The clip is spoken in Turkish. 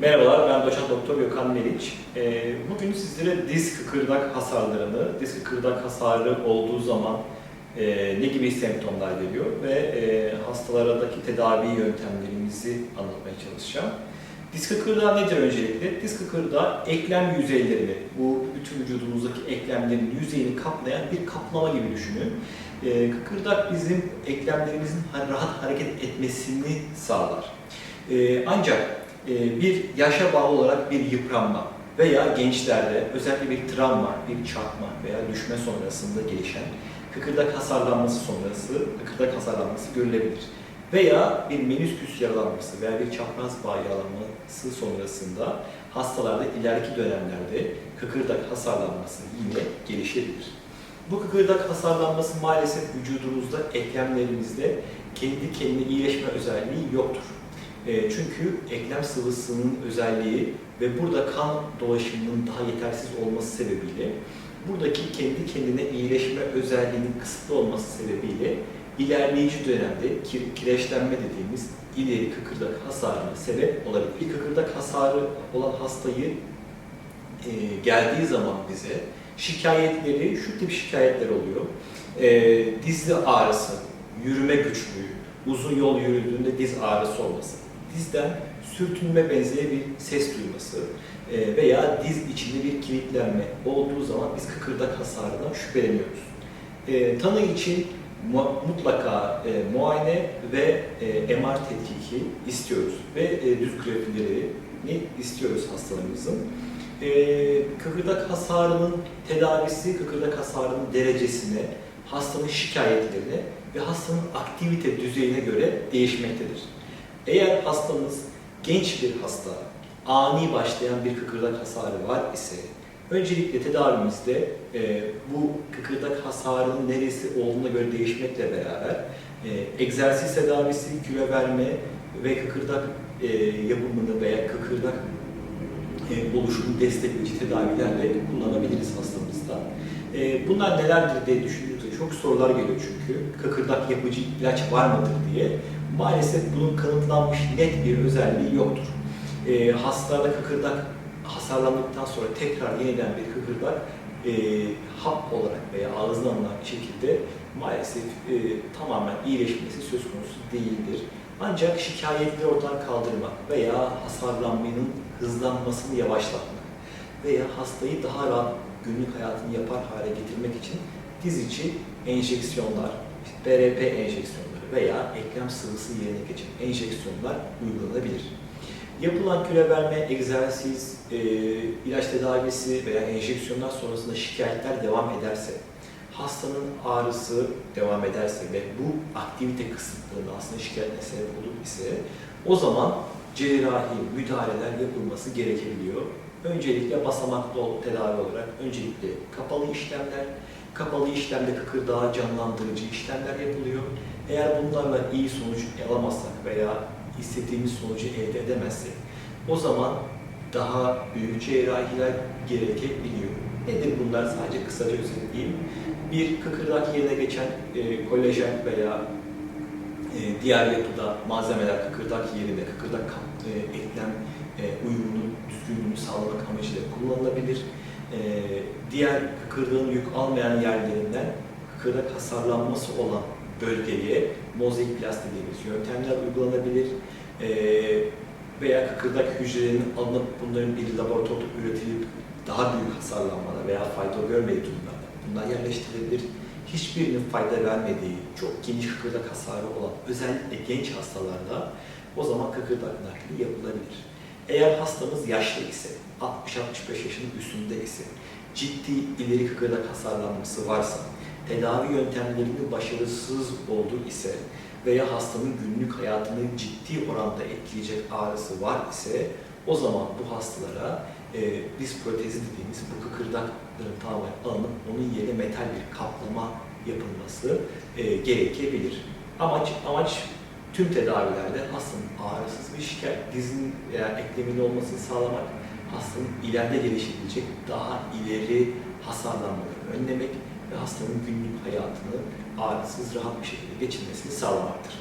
Merhabalar, ben doçent doktor Gökhan Meriç. Ee, Bugün sizlere diz kıkırdak hasarlarını, diz kıkırdak hasarı olduğu zaman e, ne gibi semptomlar geliyor ve e, hastalardaki tedavi yöntemlerimizi anlatmaya çalışacağım. Diz kıkırdağı nedir öncelikle? Diz kıkırdağı eklem yüzeylerini, bu bütün vücudumuzdaki eklemlerin yüzeyini kaplayan bir kaplama gibi düşünün. Kıkırdak bizim eklemlerimizin rahat hareket etmesini sağlar. E, Ancak bir yaşa bağlı olarak bir yıpranma veya gençlerde özellikle bir travma, bir çarpma veya düşme sonrasında gelişen kıkırdak hasarlanması sonrası kıkırdak hasarlanması görülebilir. Veya bir menisküs yaralanması veya bir çapraz bağ yaralanması sonrasında hastalarda ileriki dönemlerde kıkırdak hasarlanması yine gelişebilir. Bu kıkırdak hasarlanması maalesef vücudumuzda, eklemlerimizde kendi kendine iyileşme özelliği yoktur. E, çünkü eklem sıvısının özelliği ve burada kan dolaşımının daha yetersiz olması sebebiyle buradaki kendi kendine iyileşme özelliğinin kısıtlı olması sebebiyle ilerleyici dönemde kir- kireçlenme dediğimiz ileri kıkırdak hasarına sebep olabilir. Bir kıkırdak hasarı olan hastayı e, geldiği zaman bize şikayetleri, şu tip şikayetler oluyor. E, dizli ağrısı, yürüme güçlüğü, uzun yol yürüdüğünde diz ağrısı olması, dizden sürtünme benzeri bir ses duyması e, veya diz içinde bir kilitlenme olduğu zaman biz kıkırdak hasarından şüpheleniyoruz. E, tanı için mu- mutlaka e, muayene ve MR tetkiki istiyoruz ve e, düz grafilerini istiyoruz hastalarımızın. E, kıkırdak hasarının tedavisi, kıkırdak hasarının derecesine, hastanın şikayetlerine ve hastanın aktivite düzeyine göre değişmektedir. Eğer hastamız genç bir hasta, ani başlayan bir kıkırdak hasarı var ise öncelikle tedavimizde e, bu kıkırdak hasarının neresi olduğuna göre değişmekle beraber e, egzersiz tedavisi, kilo verme ve kıkırdak e, yapımını veya kıkırdak e, oluşumu destekleyici tedavilerle kullanabiliriz hastamızda. E, bunlar nelerdir diye düşündüğümüzde çok sorular geliyor çünkü. Kıkırdak yapıcı ilaç var mıdır diye. Maalesef bunun kanıtlanmış net bir özelliği yoktur. E, hastada kıkırdak hasarlandıktan sonra tekrar yeniden bir kıkırdak e, hap olarak veya ağızdan alınan şekilde maalesef e, tamamen iyileşmesi söz konusu değildir. Ancak şikayetleri ortadan kaldırmak veya hasarlanmanın hızlanmasını yavaşlatmak veya hastayı daha rahat günlük hayatını yapar hale getirmek için diz içi enjeksiyonlar, BRP enjeksiyonları veya eklem sıvısı yerine geçen enjeksiyonlar uygulanabilir. Yapılan kilo verme, egzersiz, e, ilaç tedavisi veya enjeksiyonlar sonrasında şikayetler devam ederse, hastanın ağrısı devam ederse ve bu aktivite kısıtlığında aslında şikayetine sebep olur ise o zaman cerrahi müdahaleler yapılması gerekebiliyor. Öncelikle basamaklı tedavi olarak öncelikle kapalı işlemler, kapalı işlemde kıkırdağı canlandırıcı işlemler yapılıyor. Eğer bunlarla iyi sonuç alamazsak veya istediğimiz sonucu elde edemezsek o zaman daha büyük cerrahiler gerekebiliyor. Nedir bunlar? Sadece kısaca özetleyeyim. Bir kıkırdak yerine geçen e, kolajen veya e, diğer yapıda malzemeler kıkırdak yerine kıkırdak e, eklem e, uyumunun düzgünlüğünü sağlamak amacıyla kullanılabilir. E, diğer kıkırdağın yük almayan yerlerinden kıkırdak hasarlanması olan bölgeye mozaik plast dediğimiz yöntemler uygulanabilir. E, veya kıkırdak hücrelerinin alınıp bunların bir laboratuvarda üretilip daha büyük hasarlanmalar veya fayda görmediği durumlarda bunlar yerleştirilebilir. Hiçbirinin fayda vermediği, çok geniş kıkırdak hasarı olan özellikle genç hastalarda o zaman kıkırdak nakli yapılabilir. Eğer hastamız yaşlı ise, 60-65 yaşının üstünde ise, ciddi ileri kıkırdak hasarlanması varsa, tedavi yöntemlerinin başarısız olduğu ise veya hastanın günlük hayatını ciddi oranda etkileyecek ağrısı var ise o zaman bu hastalara e, diz protezi dediğimiz bu kıkırdakların tamamen alınıp onun yerine metal bir kaplama yapılması e, gerekebilir. Amaç amaç tüm tedavilerde hastanın ağrısız bir şikayet, dizin veya eklemin olmasını sağlamak, hastanın ileride gelişebilecek daha ileri hasarlanmaları önlemek ve hastanın günlük hayatını ağrısız, rahat bir şekilde geçirmesini sağlamaktır.